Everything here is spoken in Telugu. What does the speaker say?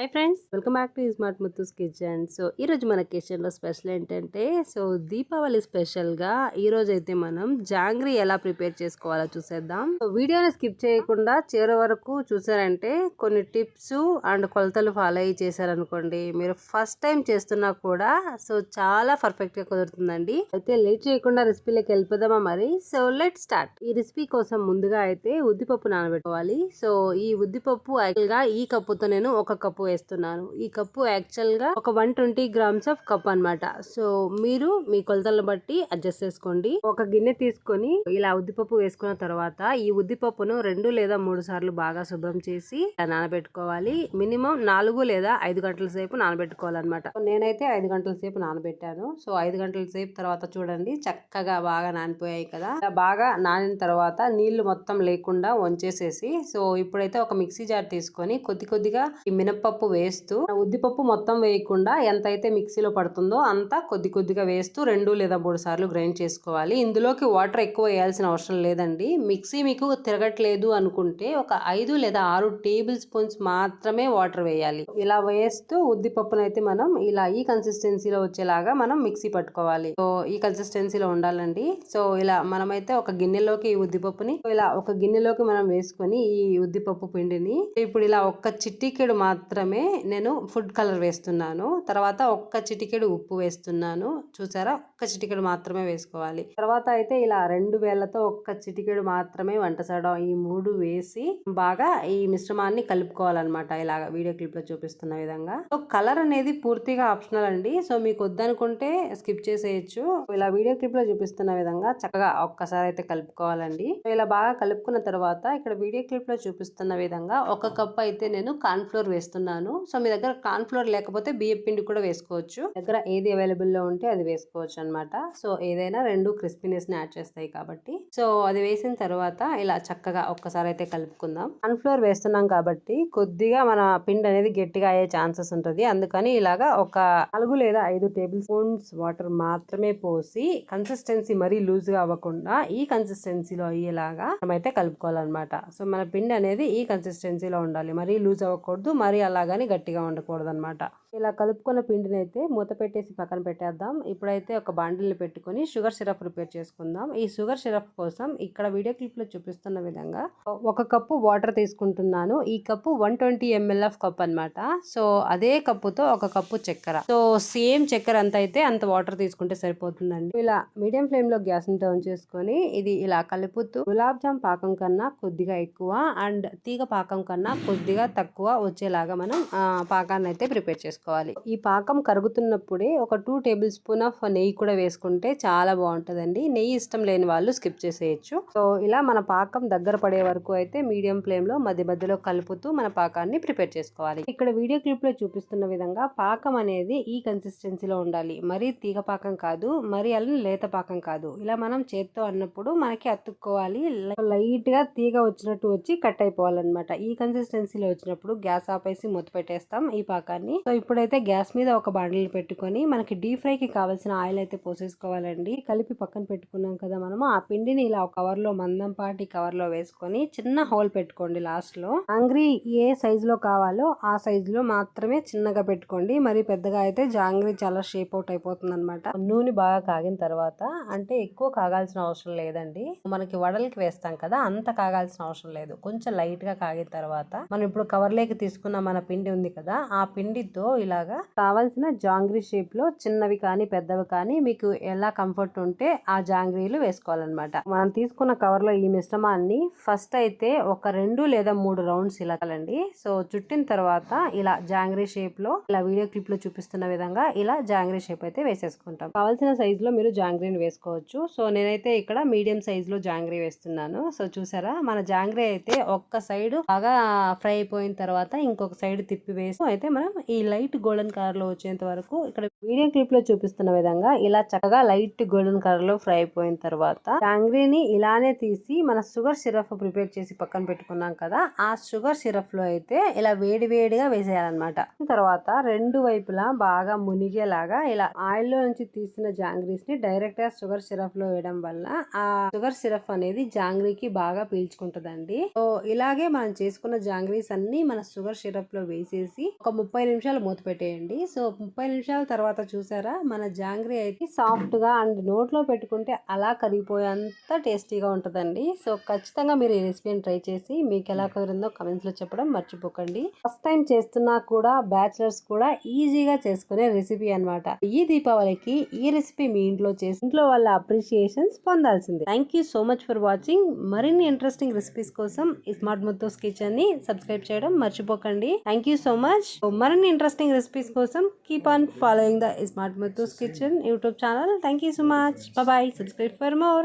Hi friends welcome back to smart Muthu's kitchen so ఈ రోజు మన కిచెన్లో స్పెషల్ ఏంటంటే సో దీపావళి స్పెషల్గా ఈరోజు ఈ అయితే మనం జాంగ్రీ ఎలా ప్రిపేర్ చేసుకోవాలో చూసేద్దాం. సో వీడియోని స్కిప్ చేయకుండా చివరి వరకు చూసారంటే కొన్ని టిప్స్ అండ్ కొలతలు ఫాలో అయ్యి చేశారనుకోండి. మీరు ఫస్ట్ టైం చేస్తున్నా కూడా సో చాలా పర్ఫెక్ట్గా కుదురుతుందండి. అయితే లేట్ చేయకుండా రెసిపీలోకి వెళ్ళిపోదామా మరి? సో లెట్ స్టార్ట్ ఈ రెసిపీ కోసం ముందుగా అయితే ఉద్దిపప్పు నానబెట్టుకోవాలి. సో ఈ ఉద్దిపప్పు యాక్చువల్గా ఈ కప్పుతో నేను ఒక కప్పు వేస్తున్నాను. ఈ కప్పు యాక్చువల్గా ఒక one twenty grams of cup అన్నమాట. సో మీరు మీ కొలతలను బట్టి అడ్జస్ట్ చేసుకోండి. ఒక గిన్నె తీసుకొని ఇలా ఉద్దిపప్పు వేసుకున్న తర్వాత ఈ ఉద్దిపప్పును రెండు లేదా మూడు సార్లు బాగా శుభ్రం చేసి నానబెట్టుకోవాలి. మినిమం నాలుగు లేదా ఐదు గంటల సేపు నానబెట్టుకోవాలన్నమాట. నేనైతే ఐదు గంటల సేపు నానబెట్టాను. సో ఐదు గంటల సేపు తర్వాత చూడండి చక్కగా బాగా నానిపోయాయి కదా. బాగా నానిన తర్వాత నీళ్ళు మొత్తం లేకుండా వంచేసేసి సో ఇప్పుడైతే ఒక మిక్సీ జార్ తీసుకొని కొద్ది కొద్దిగా ఈ మినప్పప్పు వేస్తూ ఉద్దిపప్పు మొత్తం వేయకుండా ఎంతైతే మిక్సీలో పడుతుందో అంతా కొద్ది కొద్దిగా వేస్తూ రెండు లేదా మూడు సార్లు గ్రైండ్ చేసుకోవాలి. ఇందులోకి వాటర్ ఎక్కువ వేయాల్సిన అవసరం లేదండి. మిక్సీ మీకు తిరగట్లేదు అనుకుంటే ఒక ఐదు లేదా ఆరు టేబుల్ స్పూన్స్ మాత్రమే వాటర్ వేయాలి. ఇలా వేస్తూ ఉద్దిపప్పును అయితే మనం ఇలా ఈ కన్సిస్టెన్సీలో వచ్చేలాగా మనం మిక్సీ పట్టుకోవాలి. సో ఈ కన్సిస్టెన్సీలో ఉండాలండి. సో ఇలా మనమైతే ఒక గిన్నెలోకి ఈ ఉద్దిపప్పుని ఇలా ఒక గిన్నెలోకి మనం వేసుకొని ఈ ఉద్దిపప్పు పిండిని ఇప్పుడు ఇలా ఒక్క చిట్టికెడు మాత్రమే నేను ఫుడ్ కలర్ వేస్తున్నాను. తర్వాత ఒక్క చిటికెడు ఉప్పు వేస్తున్నాను. చూసారా? ఒక్క చిటికెడు మాత్రమే వేసుకోవాలి. తర్వాత అయితే ఇలా రెండు వేళ్ళతో ఒక్క చిటికెడు మాత్రమే వంట సోడా ఈ మూడు వేసి బాగా ఈ మిశ్రమాన్ని కలుపుకోవాలన్నమాట. ఇలాగ వీడియో క్లిప్లో చూపిస్తున్న విధంగా. సో కలర్ అనేది పూర్తిగా ఆప్షనల్ అండి. సో మీకు వద్దనుకుంటే స్కిప్ చేసేయచ్చు. ఇలా వీడియో క్లిప్లో చూపిస్తున్న విధంగా చక్కగా ఒక్కసారి అయితే కలుపుకోవాలండి. ఇలా బాగా కలుపుకున్న తర్వాత ఇక్కడ వీడియో క్లిప్లో చూపిస్తున్న విధంగా ఒక కప్ అయితే నేను కార్న్ఫ్లోర్ ఫ్లోర్ వేస్తున్నాను సో మీ దగ్గర కార్న్ఫ్లోర్ లేకపోతే బియ్యం పిండి కూడా వేసుకోవచ్చు. దగ్గర ఏది అవైలబుల్లో ఉంటే అది వేసుకోవచ్చు అనమాట సో ఏదైనా రెండు క్రిస్పీనెస్ని యాడ్ చేస్తాయి కాబట్టి. సో అది వేసిన తర్వాత ఇలా చక్కగా ఒక్కసారి అయితే కలుపుకుందాం. కార్న్ఫ్లోర్ వేస్తున్నాం కాబట్టి కొద్దిగా మన పిండి అనేది గట్టిగా అయ్యే ఛాన్సెస్ ఉంటుంది. అందుకని ఇలాగా ఒక నాలుగు లేదా ఐదు టేబుల్ స్పూన్స్ వాటర్ మాత్రమే పోసి కన్సిస్టెన్సీ మరీ లూజ్గా అవ్వకుండా ఈ కన్సిస్టెన్సీలో అయ్యేలాగా మనమైతే కలుపుకోవాలన్నమాట. సో మన పిండి అనేది ఈ కన్సిస్టెన్సీలో ఉండాలి. మరీ లూజ్ అవ్వకూడదు. మరీ అలాగని గట్టిగా ఉండకూడదు అనమాట ఇలా కలుపుకున్న పిండిని అయితే మూత పెట్టేసి పక్కన పెట్టేద్దాం. ఇప్పుడైతే ఒక బాండిల్ని పెట్టుకొని షుగర్ సిరప్ ప్రిపేర్ చేసుకుందాం. ఈ షుగర్ సిరప్ కోసం ఇక్కడ వీడియో క్లిప్లో చూపిస్తున్న విధంగా ఒక కప్పు వాటర్ తీసుకుంటున్నాను. ఈ cup one twenty ML of cup అనమాట సో అదే కప్పుతో ఒక కప్పు చక్కెర. సో సేమ్ చక్కెర ఎంత అయితే అంత వాటర్ తీసుకుంటే సరిపోతుందండి. ఇలా మీడియం ఫ్లేమ్లో గ్యాస్ని టర్న్ చేసుకొని ఇది ఇలా కలుపుతూ గులాబ్ జామ్ పాకం కన్నా కొద్దిగా ఎక్కువ అండ్ తీగ పాకం కన్నా కొద్దిగా తక్కువ వచ్చేలాగా మనం ఆ, పాకాన్ని అయితే ప్రిపేర్ చేసుకోవాలి. ఈ పాకం కరుగుతున్నప్పుడే ఒక టూ టేబుల్ స్పూన్ ఆఫ్ నెయ్యి కూడా వేసుకుంటే చాలా బాగుంటుందండి. నెయ్యి ఇష్టం లేని వాళ్ళు స్కిప్ చేసేయచ్చు. సో ఇలా మన పాకం దగ్గర పడే వరకు అయితే మీడియం ఫ్లేమ్లో మధ్య మధ్యలో కలుపుతూ మన పాకాన్ని ప్రిపేర్ చేసుకోవాలి. ఇక్కడ వీడియో క్లిప్లో చూపిస్తున్న విధంగా పాకం అనేది ఈ కన్సిస్టెన్సీలో ఉండాలి. మరీ తీగ పాకం కాదు మరీ అలా లేత పాకం కాదు. ఇలా మనం చేత్తో అన్నప్పుడు మనకి అతుక్కోవాలి. లైట్గా తీగ వచ్చినట్టు వచ్చి కట్ అయిపోవాలన్నమాట. ఈ కన్సిస్టెన్సీలో వచ్చినప్పుడు గ్యాస్ ఆపేసి మూత పెట్టేస్తాం ఈ పాకాన్ని. సో ఇప్పుడైతే గ్యాస్ మీద ఒక బాండిల్ పెట్టుకొని మనకి డీప్ ఫ్రై కి కావాల్సిన ఆయిల్ అయితే పోసేసుకోవాలండి. కలిపి పక్కన పెట్టుకున్నాం కదా మనము. ఆ పిండిని ఇలా ఒక కవర్లో మందంపాటి కవర్లో వేసుకొని చిన్న హోల్ పెట్టుకోండి లాస్ట్లో. అంగ్రీ జాంగ్రీ ఏ సైజులో కావాలో ఆ సైజులో మాత్రమే చిన్నగా పెట్టుకోండి. మరి పెద్దగా అయితే జాంగ్రీ చాలా షేప్ అవుట్ అయిపోతుంది అనమాట నూనె బాగా కాగిన తర్వాత అంటే ఎక్కువ కాగాల్సిన అవసరం లేదండి. మనకి వడలకి వేస్తాం కదా అంత కాగాల్సిన అవసరం లేదు. కొంచెం లైట్గా కాగిన తర్వాత మనం ఇప్పుడు కవర్లోకి తీసుకున్న మన పిండి ఉంది కదా ఆ పిండితో ఇలాగా కావాల్సిన జాంగ్రీ షేప్లో చిన్నవి కానీ పెద్దవి కానీ మీకు ఎలా కంఫర్ట్ ఉంటే ఆ జాంగ్రీలు వేసుకోవాలన్నమాట. మనం తీసుకున్న కవర్లో ఈ మిశ్రమాన్ని ఫస్ట్ అయితే ఒక రెండు లేదా మూడు రౌండ్స్ ఇలా కలండి. సో చుట్టిన తర్వాత ఇలా జాంగ్రీ షేప్లో ఇలా వీడియో క్లిప్లో చూపిస్తున్న విధంగా ఇలా జాంగ్రీ షేప్ అయితే వేసేసుకుంటాం. కావాల్సిన సైజ్లో మీరు జాంగ్రీని వేసుకోవచ్చు. సో నేనైతే ఇక్కడ మీడియం సైజ్లో జాంగ్రీ వేస్తున్నాను. సో చూసారా? మన జాంగ్రీ అయితే ఒక్క సైడ్ బాగా ఫ్రై అయిపోయిన తర్వాత ఇంకొక సైడ్ తిప్పి వేసి అయితే మనం ఈ లైట్ గోల్డెన్ కలర్లో వచ్చేంత వరకు ఇక్కడ వీడియో క్లిప్లో చూపిస్తున్న విధంగా ఇలా చక్కగా లైట్ గోల్డెన్ కలర్లో ఫ్రై అయిపోయిన తర్వాత టాంగ్రీని ఇలానే తీసి మన షుగర్ సిరప్ ప్రిపేర్ చేసి పక్కన పెట్టుకున్నాం కదా ఆ షుగర్ సిరప్లో అయితే ఇలా వేడి వేడిగా వేసేయాలన్నమాట. తర్వాత రెండు వైపులా బాగా మునిగేలాగా ఇలా ఆయిల్లో నుంచి తీసిన జాంగ్రీస్ని డైరెక్ట్గా షుగర్ సిరప్లో వేయడం వల్ల ఆ షుగర్ సిరప్ అనేది జాంగ్రీకి బాగా పీల్చుకుంటదండి. సో ఇలాగే మనం చేసుకున్న జాంగ్రీస్ అన్ని మన షుగర్ సిరప్లో వేసేసి ఒక ముప్పై నిమిషాలు మూత పెట్టేయండి. సో ముప్పై నిమిషాల తర్వాత చూసారా? మన జాంగ్రీ అయితే సాఫ్ట్గా అండ్ నోట్లో పెట్టుకుంటే అలా కరిగిపోయేంత టేస్టీగా ఉంటుందండి. సో ఖచ్చితంగా మీరు ఈ రెసిపీని ట్రై చేసి మీకు ఎలా కుదిరిందో కమెంట్స్లో చెప్పడం మర్చిపోకండి. ఫస్ట్ టైం చేస్తున్నా కూడా బ్యాచిలర్స్ కూడా ఈజీగా చేసుకునే రెసిపీ అన్నమాట. ఈ దీపావళికి ఈ రెసిపీ మీ ఇంట్లో చేసి ఇంట్లో వాళ్ళ appreciations పొందాల్సిందే. Thank you so much for watching. మరిన్ని ఇంట్రెస్టింగ్ రెసిపీస్ కోసం ఈ స్మార్ట్ ముత్తోస్ కిచెన్ని సబ్స్క్రైబ్ చేయడం మర్చిపోకండి. థ్యాంక్ యూ సో మచ్ మరిన్ని ఇంట్రెస్టింగ్ రెసిపీస్ కోసం keep on following the smart Muthu's kitchen YouTube channel thank you so much bye subscribe for more